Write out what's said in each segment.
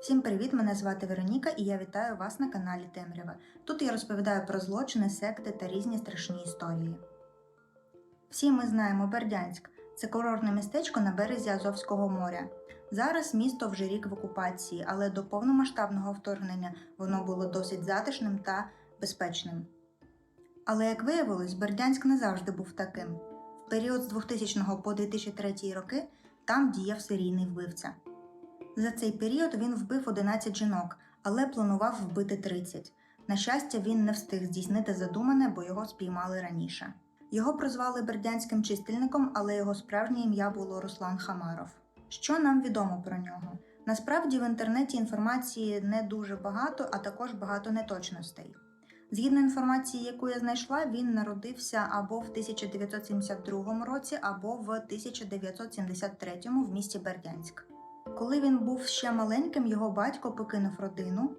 Всім привіт! Мене звати Вероніка і я вітаю вас на каналі Темрява. Тут я розповідаю про злочини, секти та різні страшні історії. Всі ми знаємо Бердянськ це курортне містечко на березі Азовського моря. Зараз місто вже рік в окупації, але до повномасштабного вторгнення воно було досить затишним та безпечним. Але як виявилось, Бердянськ не завжди був таким. В період з 2000 по 2003 роки там діяв серійний вбивця. За цей період він вбив 11 жінок, але планував вбити 30. На щастя, він не встиг здійснити задумане, бо його спіймали раніше. Його прозвали бердянським чистильником, але його справжнє ім'я було Руслан Хамаров. Що нам відомо про нього? Насправді в інтернеті інформації не дуже багато, а також багато неточностей. Згідно інформації, яку я знайшла, він народився або в 1972 році, або в 1973 в місті Бердянськ. Коли він був ще маленьким, його батько покинув родину.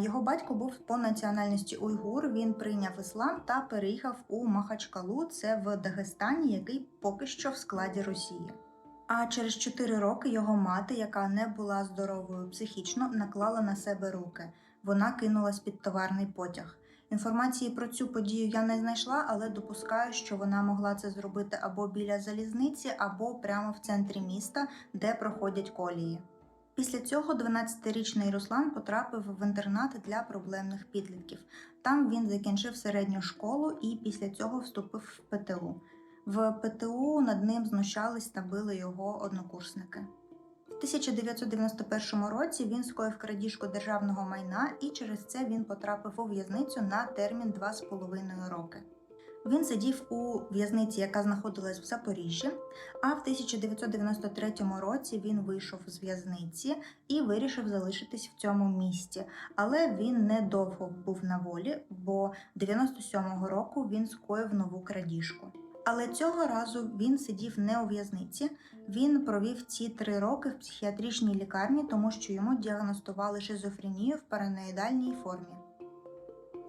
Його батько був по національності уйгур. Він прийняв іслам та переїхав у Махачкалу, це в Дагестані, який поки що в складі Росії. А через 4 роки його мати, яка не була здоровою психічно, наклала на себе руки. Вона кинулась під товарний потяг. Інформації про цю подію я не знайшла, але допускаю, що вона могла це зробити або біля залізниці, або прямо в центрі міста, де проходять колії. Після цього 12-річний Руслан потрапив в інтернат для проблемних підлітків. Там він закінчив середню школу і після цього вступив в ПТУ. В ПТУ над ним знущались та били його однокурсники. В 1991 році він скоїв крадіжку державного майна і через це він потрапив у в'язницю на термін 2,5 роки. Він сидів у в'язниці, яка знаходилась в Запоріжжі, а в 1993 році він вийшов з в'язниці і вирішив залишитись в цьому місті. Але він недовго був на волі, бо 97-го року він скоїв нову крадіжку. Але цього разу він сидів не у в'язниці. Він провів ці три роки в психіатричній лікарні, тому що йому діагностували шизофренію в параноїдальній формі.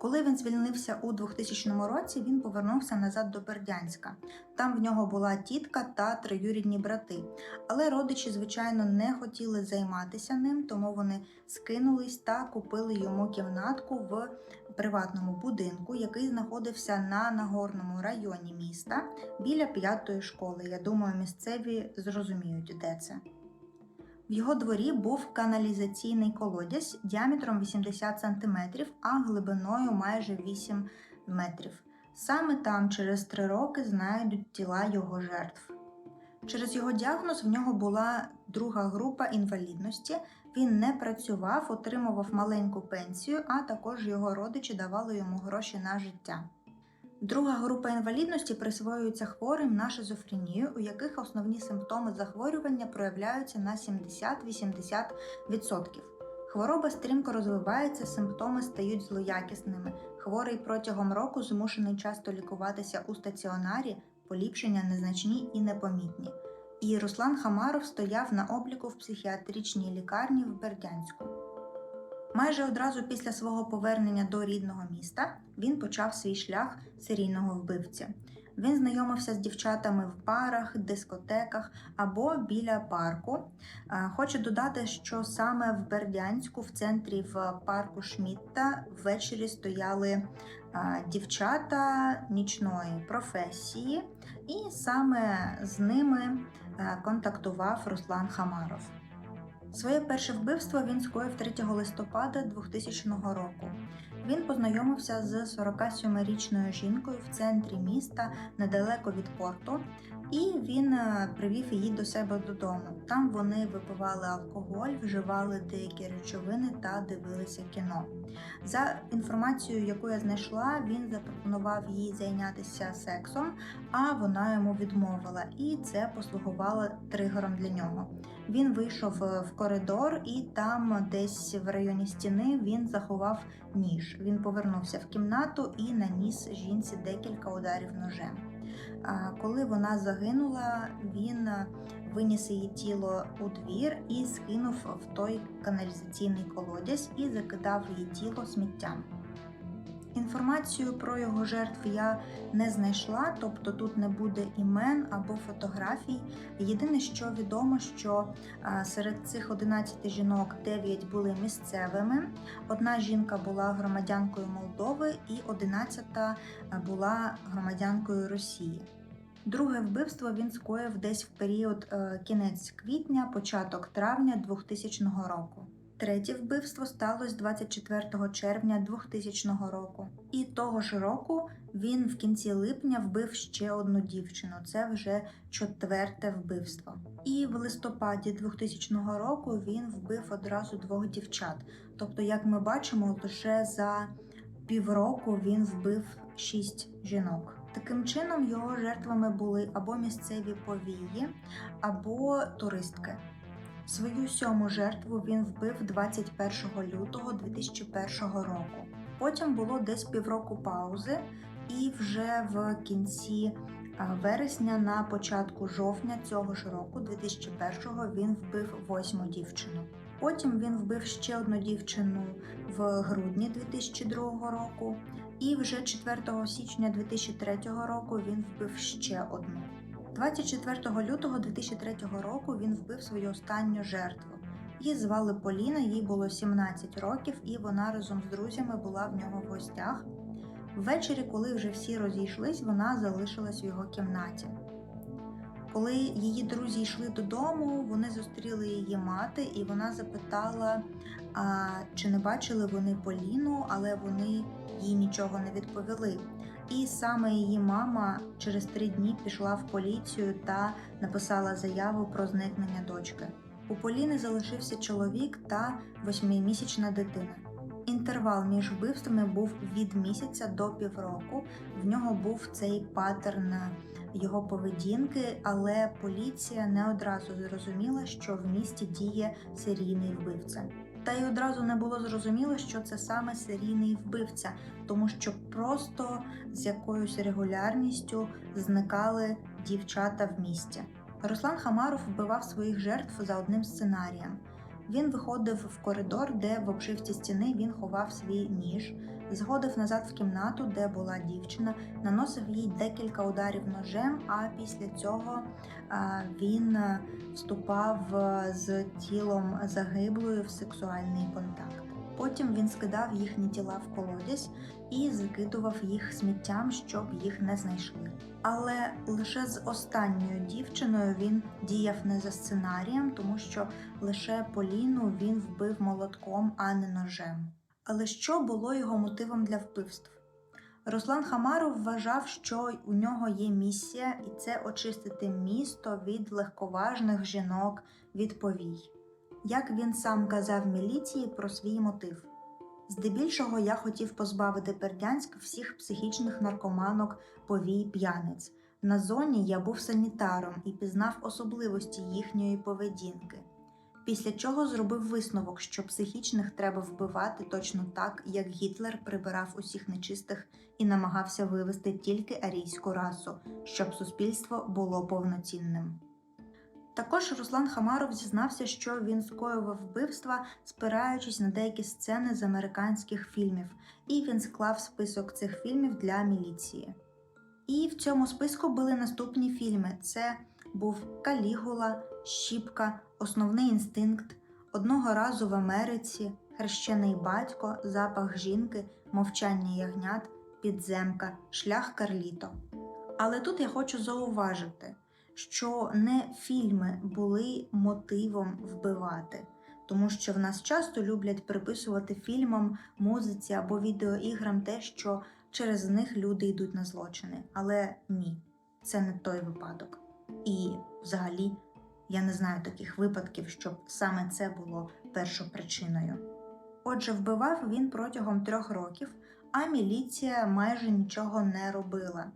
Коли він звільнився у 2000 році, він повернувся назад до Бердянська. Там в нього була тітка та троюрідні брати. Але родичі, звичайно, не хотіли займатися ним, тому вони скинулись та купили йому кімнатку в приватному будинку, який знаходився на Нагорному районі міста біля п'ятої школи. Я думаю, місцеві зрозуміють, де це. В його дворі був каналізаційний колодязь діаметром 80 см, а глибиною майже 8 метрів. Саме там через три роки знайдуть тіла його жертв. Через його діагноз в нього була друга група інвалідності. Він не працював, отримував маленьку пенсію, а також його родичі давали йому гроші на життя. Друга група інвалідності присвоюється хворим на шизофренію, у яких основні симптоми захворювання проявляються на 70-80%. Хвороба стрімко розвивається, симптоми стають злоякісними. Хворий протягом року змушений часто лікуватися у стаціонарі, поліпшення незначні і непомітні. І Руслан Хамаров стояв на обліку в психіатричній лікарні в Бердянську. Майже одразу після свого повернення до рідного міста він почав свій шлях серійного вбивці. Він знайомився з дівчатами в барах, дискотеках або біля парку. Е, Хочу додати, що саме в Бердянську, в центрі в парку Шмітта, ввечері стояли е, дівчата нічної професії, і саме з ними контактував Руслан Хамаров. Своє перше вбивство він скоїв 3 листопада 2000 року. Він познайомився з 47-річною жінкою в центрі міста недалеко від порту, і він е, привів її до себе додому. Там вони випивали алкоголь, вживали деякі речовини та дивилися кіно. За інформацією, яку я знайшла, він запропонував їй зайнятися сексом, а вона йому відмовила, і це послугувало тригером для нього. Він вийшов е, в коридор, і там, десь в районі стіни, він заховав ніж. Він повернувся в кімнату і наніс жінці декілька ударів ножем. Коли вона загинула, він е, виніс її тіло у двір і скинув в той каналізаційний колодязь і закидав її тіло сміттям. Інформацію про його жертв я не знайшла, тобто тут не буде імен або фотографій. Єдине, що відомо, що серед цих 11 жінок 9 були місцевими. Одна жінка була громадянкою Молдови, і 11 була громадянкою Росії. Друге вбивство він скоїв десь в період е, кінець квітня, початок травня 2000 року. Третє вбивство сталося 24 червня 2000 року. І того ж року він в кінці липня вбив ще одну дівчину. Це вже четверте вбивство. І в листопаді 2000 року він вбив одразу двох дівчат. Тобто, як ми бачимо, лише за півроку він вбив шість жінок. Таким чином, його жертвами були або місцеві повії, або туристки. Свою сьому жертву він вбив 21 лютого 2001 року. Потім було десь півроку паузи, і вже в кінці вересня, на початку жовтня цього ж року, 2001-го, він вбив восьму дівчину. Потім він вбив ще одну дівчину в грудні 2002 року, і вже 4 січня 2003 року він вбив ще одну. 24 лютого 2003 року він вбив свою останню жертву. Її звали Поліна, їй було 17 років, і вона разом з друзями була в нього в гостях. Ввечері, коли вже всі розійшлись, вона залишилась в його кімнаті. Коли її друзі йшли додому, вони зустріли її мати, і вона запитала, а, чи не бачили вони Поліну, але вони їй нічого не відповіли. І саме її мама через три дні пішла в поліцію та написала заяву про зникнення дочки. У Поліни залишився чоловік та восьмимісячна дитина. Інтервал між вбивствами був від місяця до півроку. В нього був цей паттерн його поведінки, але поліція не одразу зрозуміла, що в місті діє серійний вбивця. Та й одразу не було зрозуміло, що це саме серійний вбивця, тому що просто з якоюсь регулярністю зникали дівчата в місті. Руслан Хамаров вбивав своїх жертв за одним сценарієм. Він виходив в коридор, де в обшивці стіни він ховав свій ніж, зходив назад в кімнату, де була дівчина, наносив їй декілька ударів ножем, а після цього він вступав з тілом загиблою в сексуальний контакт. Потім він скидав їхні тіла в колодязь і закидував їх сміттям, щоб їх не знайшли. Але лише з останньою дівчиною він діяв не за сценарієм, тому що лише Поліну він вбив молотком, а не ножем. Але що було його мотивом для вбивств? Руслан Хамаров вважав, що у нього є місія, і це очистити місто від легковажних жінок від повій. Як він сам казав міліції про свій мотив. Здебільшого я хотів позбавити Бердянськ всіх психічних наркоманок, повій, п'яниць. На зоні я був санітаром і пізнав особливості їхньої поведінки. Після чого зробив висновок, що психічних треба вбивати точно так, як Гітлер прибирав усіх нечистих і намагався вивести тільки арійську расу, щоб суспільство було повноцінним. Також Руслан Хамаров зізнався, що він скоював вбивства, спираючись на деякі сцени з американських фільмів, і він склав список цих фільмів для міліції. І в цьому списку були наступні фільми: це був Калігула, Щіпка, Основний інстинкт, Одного разу в Америці, Хрещений батько, Запах жінки, Мовчання ягнят, Підземка, Шлях Карліто. Але тут я хочу зауважити, що не фільми були мотивом вбивати, тому що в нас часто люблять приписувати фільмам, музиці або відеоіграм те, що через них люди йдуть на злочини. Але ні, це не той випадок. І взагалі я не знаю таких випадків, щоб саме це було першопричиною. Отже, вбивав він протягом трьох років, а міліція майже нічого не робила.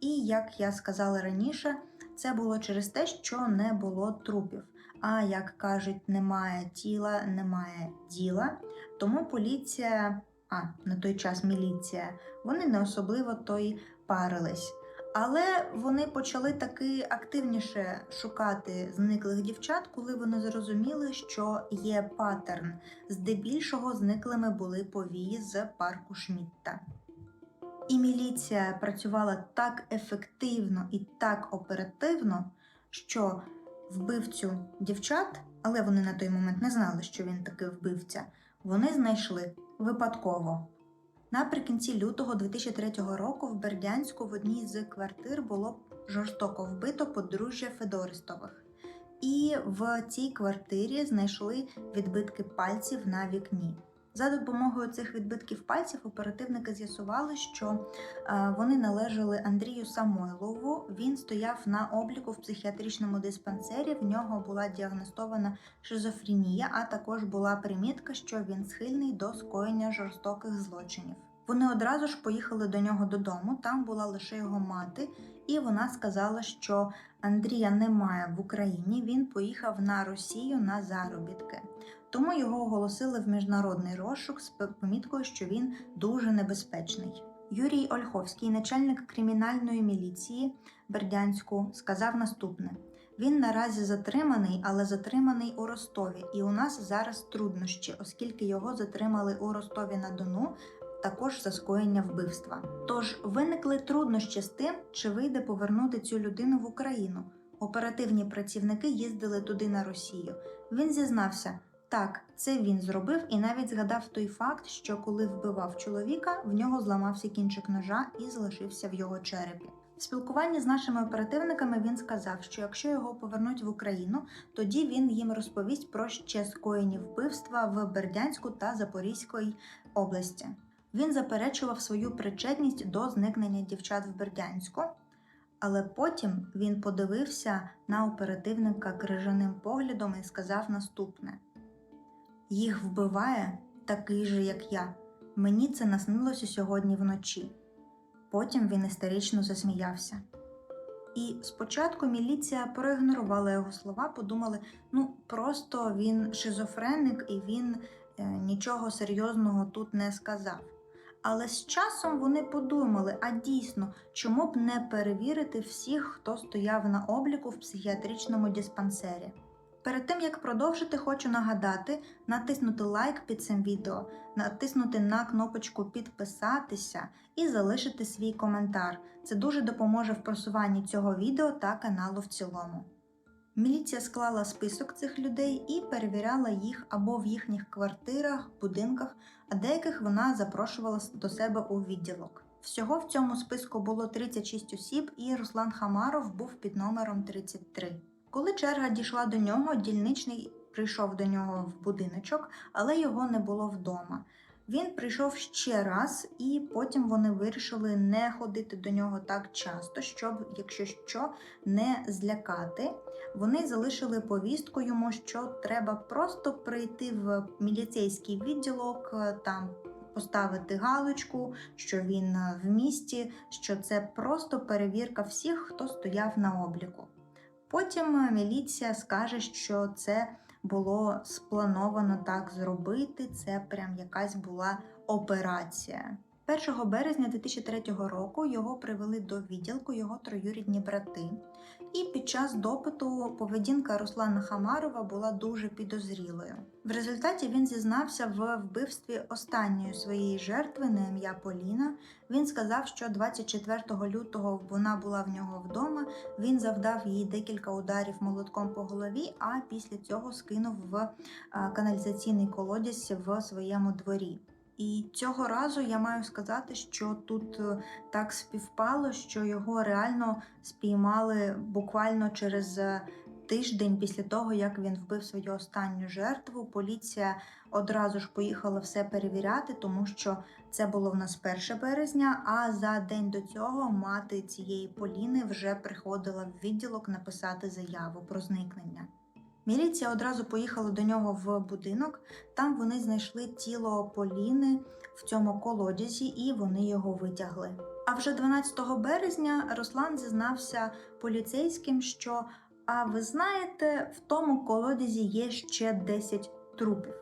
І, як я сказала раніше, це було через те, що не було трупів. А як кажуть, немає тіла, немає діла. Тому поліція, а на той час міліція, вони не особливо то й парились. Але вони почали таки активніше шукати зниклих дівчат, коли вони зрозуміли, що є паттерн. Здебільшого зниклими були повії з парку Шмітта. І міліція працювала так ефективно і так оперативно, що вбивцю дівчат, але вони на той момент не знали, що він таки вбивця, вони знайшли випадково. Наприкінці лютого 2003 року в Бердянську в одній з квартир було жорстоко вбито подружжя Федористових. І в цій квартирі знайшли відбитки пальців на вікні. За допомогою цих відбитків пальців оперативники з'ясували, що е, вони належали Андрію Самойлову. Він стояв на обліку в психіатричному диспансері. В нього була діагностована шизофренія, а також була примітка, що він схильний до скоєння жорстоких злочинів. Вони одразу ж поїхали до нього додому. Там була лише його мати, і вона сказала, що Андрія немає в Україні. Він поїхав на Росію на заробітки. Тому його оголосили в міжнародний розшук з поміткою, що він дуже небезпечний. Юрій Ольховський, начальник кримінальної міліції Бердянську, сказав наступне: він наразі затриманий, але затриманий у Ростові, і у нас зараз труднощі, оскільки його затримали у Ростові на Дону. Також за скоєння вбивства. Тож виникли труднощі з тим, чи вийде повернути цю людину в Україну. Оперативні працівники їздили туди на Росію. Він зізнався, так, це він зробив і навіть згадав той факт, що коли вбивав чоловіка, в нього зламався кінчик ножа і залишився в його черепі. В спілкуванні з нашими оперативниками він сказав, що якщо його повернуть в Україну, тоді він їм розповість про ще скоєні вбивства в Бердянську та Запорізької області. Він заперечував свою причетність до зникнення дівчат в Бердянську, але потім він подивився на оперативника крижаним поглядом і сказав наступне: їх вбиває такий же, як я. Мені це наснилося сьогодні вночі. Потім він істерично засміявся. І спочатку міліція проігнорувала його слова, подумали: ну просто він шизофреник і він е, нічого серйозного тут не сказав. Але з часом вони подумали: а дійсно, чому б не перевірити всіх, хто стояв на обліку в психіатричному диспансері? Перед тим як продовжити, хочу нагадати, натиснути лайк під цим відео, натиснути на кнопочку підписатися і залишити свій коментар. Це дуже допоможе в просуванні цього відео та каналу в цілому. Міліція склала список цих людей і перевіряла їх або в їхніх квартирах, будинках, а деяких вона запрошувала до себе у відділок. Всього в цьому списку було 36 осіб, і Руслан Хамаров був під номером 33. Коли черга дійшла до нього, дільничний прийшов до нього в будиночок, але його не було вдома. Він прийшов ще раз, і потім вони вирішили не ходити до нього так часто, щоб, якщо що, не злякати. Вони залишили повістку йому, що треба просто прийти в міліцейський відділок, там поставити галочку, що він в місті, що це просто перевірка всіх, хто стояв на обліку. Потім міліція скаже, що це було сплановано так зробити. Це прям якась була операція. 1 березня 2003 року його привели до відділку його троюрідні брати. І під час допиту поведінка Руслана Хамарова була дуже підозрілою. В результаті він зізнався в вбивстві останньої своєї жертви на ім'я Поліна. Він сказав, що 24 лютого вона була в нього вдома. Він завдав їй декілька ударів молотком по голові, а після цього скинув в каналізаційний колодязь в своєму дворі. І цього разу я маю сказати, що тут е, так співпало, що його реально спіймали буквально через е, тиждень після того, як він вбив свою останню жертву. Поліція одразу ж поїхала все перевіряти, тому що це було в нас 1 березня. А за день до цього мати цієї Поліни вже приходила в відділок написати заяву про зникнення. Міліція одразу поїхала до нього в будинок. Там вони знайшли тіло Поліни в цьому колодязі і вони його витягли. А вже 12 березня Руслан зізнався поліцейським, що а ви знаєте, в тому колодязі є ще 10 трупів.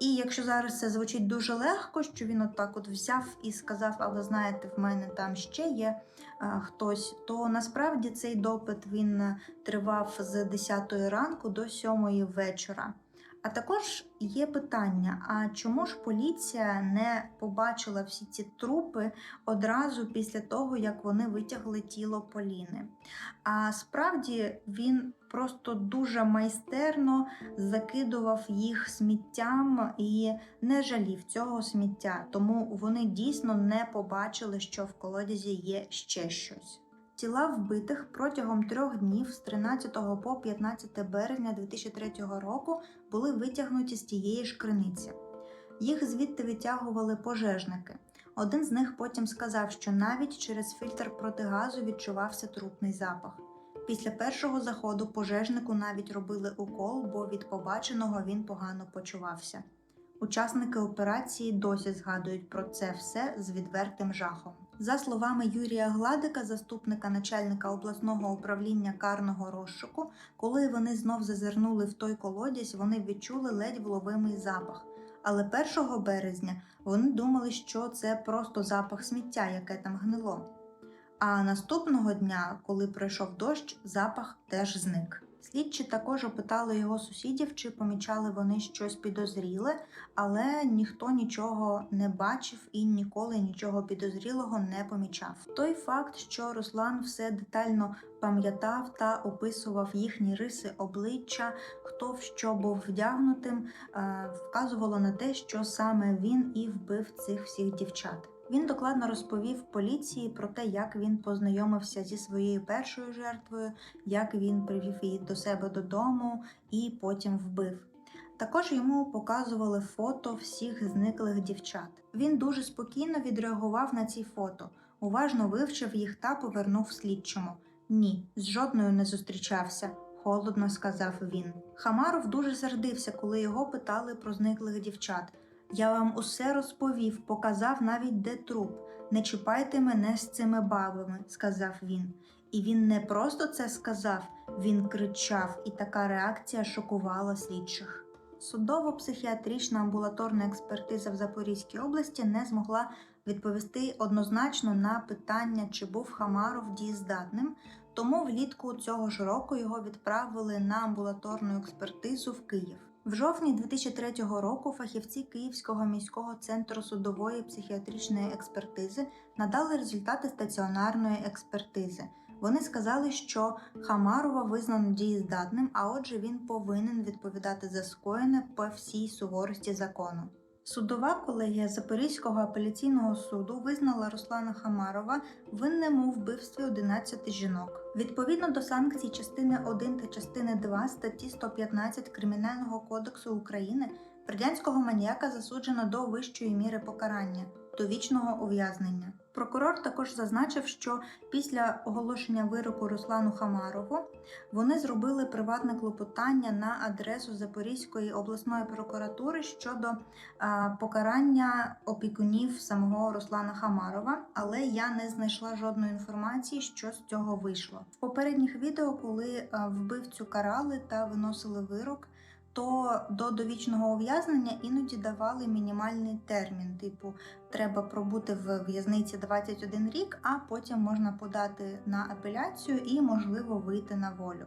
І якщо зараз це звучить дуже легко, що він отак от взяв і сказав, але знаєте, в мене там ще є а, хтось, то насправді цей допит він тривав з 10 ранку до 7 вечора. А також є питання: а чому ж поліція не побачила всі ці трупи одразу після того, як вони витягли тіло Поліни? А справді він просто дуже майстерно закидував їх сміттям і не жалів цього сміття, тому вони дійсно не побачили, що в колодязі є ще щось. Тіла вбитих протягом трьох днів з 13 по 15 березня 2003 року були витягнуті з тієї ж криниці. Їх звідти витягували пожежники. Один з них потім сказав, що навіть через фільтр протигазу відчувався трупний запах. Після першого заходу пожежнику навіть робили укол, бо від побаченого він погано почувався. Учасники операції досі згадують про це все з відвертим жахом. За словами Юрія Гладика, заступника начальника обласного управління карного розшуку, коли вони знов зазирнули в той колодязь, вони відчули ледь вловимий запах. Але 1 березня вони думали, що це просто запах сміття, яке там гнило. А наступного дня, коли пройшов дощ, запах теж зник. Слідчі також опитали його сусідів, чи помічали вони щось підозріле, але ніхто нічого не бачив і ніколи нічого підозрілого не помічав. Той факт, що Руслан все детально пам'ятав та описував їхні риси обличчя, хто в що був вдягнутим, е, вказувало на те, що саме він і вбив цих всіх дівчат. Він докладно розповів поліції про те, як він познайомився зі своєю першою жертвою, як він привів її до себе додому і потім вбив. Також йому показували фото всіх зниклих дівчат. Він дуже спокійно відреагував на ці фото, уважно вивчив їх та повернув слідчому. Ні, з жодною не зустрічався, холодно сказав він. Хамаров дуже сердився, коли його питали про зниклих дівчат. Я вам усе розповів, показав навіть де труп. Не чіпайте мене з цими бабами, сказав він. І він не просто це сказав, він кричав, і така реакція шокувала слідчих. Судово-психіатрична амбулаторна експертиза в Запорізькій області не змогла відповісти однозначно на питання, чи був Хамаров дієздатним, тому влітку цього ж року його відправили на амбулаторну експертизу в Київ. В жовтні 2003 року фахівці Київського міського центру судової психіатричної експертизи надали результати стаціонарної експертизи. Вони сказали, що Хамарова визнано дієздатним, а отже, він повинен відповідати за скоєне по всій суворості закону. Судова колегія Запорізького апеляційного суду визнала Руслана Хамарова винним у вбивстві 11 жінок. Відповідно до санкцій частини 1 та частини 2 статті 115 Кримінального кодексу України радянського маніяка засуджено до вищої міри покарання довічного ув'язнення. Прокурор також зазначив, що після оголошення вироку Руслану Хамарову вони зробили приватне клопотання на адресу Запорізької обласної прокуратури щодо а, покарання опікунів самого Руслана Хамарова, але я не знайшла жодної інформації, що з цього вийшло. В попередніх відео, коли а, вбивцю карали та виносили вирок. То до довічного ув'язнення іноді давали мінімальний термін, типу треба пробути в в'язниці 21 рік, а потім можна подати на апеляцію і, можливо, вийти на волю.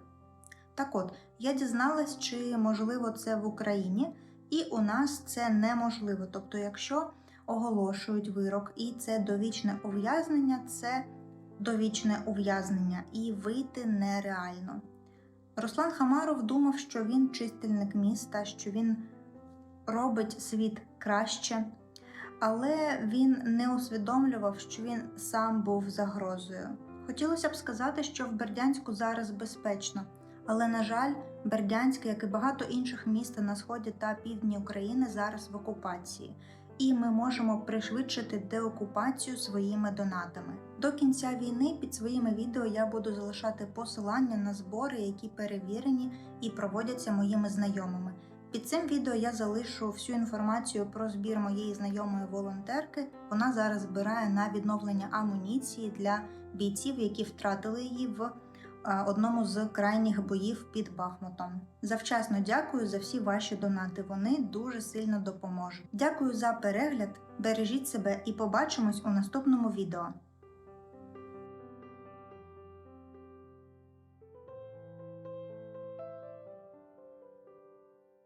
Так от, я дізналась, чи можливо це в Україні, і у нас це неможливо. Тобто, якщо оголошують вирок і це довічне ув'язнення, це довічне ув'язнення, і вийти нереально. Руслан Хамаров думав, що він чистильник міста, що він робить світ краще, але він не усвідомлював, що він сам був загрозою. Хотілося б сказати, що в Бердянську зараз безпечно, але, на жаль, Бердянськ, як і багато інших міст на сході та півдні України, зараз в окупації, і ми можемо пришвидшити деокупацію своїми донатами. До кінця війни під своїми відео я буду залишати посилання на збори, які перевірені і проводяться моїми знайомими. Під цим відео я залишу всю інформацію про збір моєї знайомої волонтерки. Вона зараз збирає на відновлення амуніції для бійців, які втратили її в одному з крайніх боїв під Бахмутом. Завчасно дякую за всі ваші донати. Вони дуже сильно допоможуть. Дякую за перегляд, бережіть себе і побачимось у наступному відео.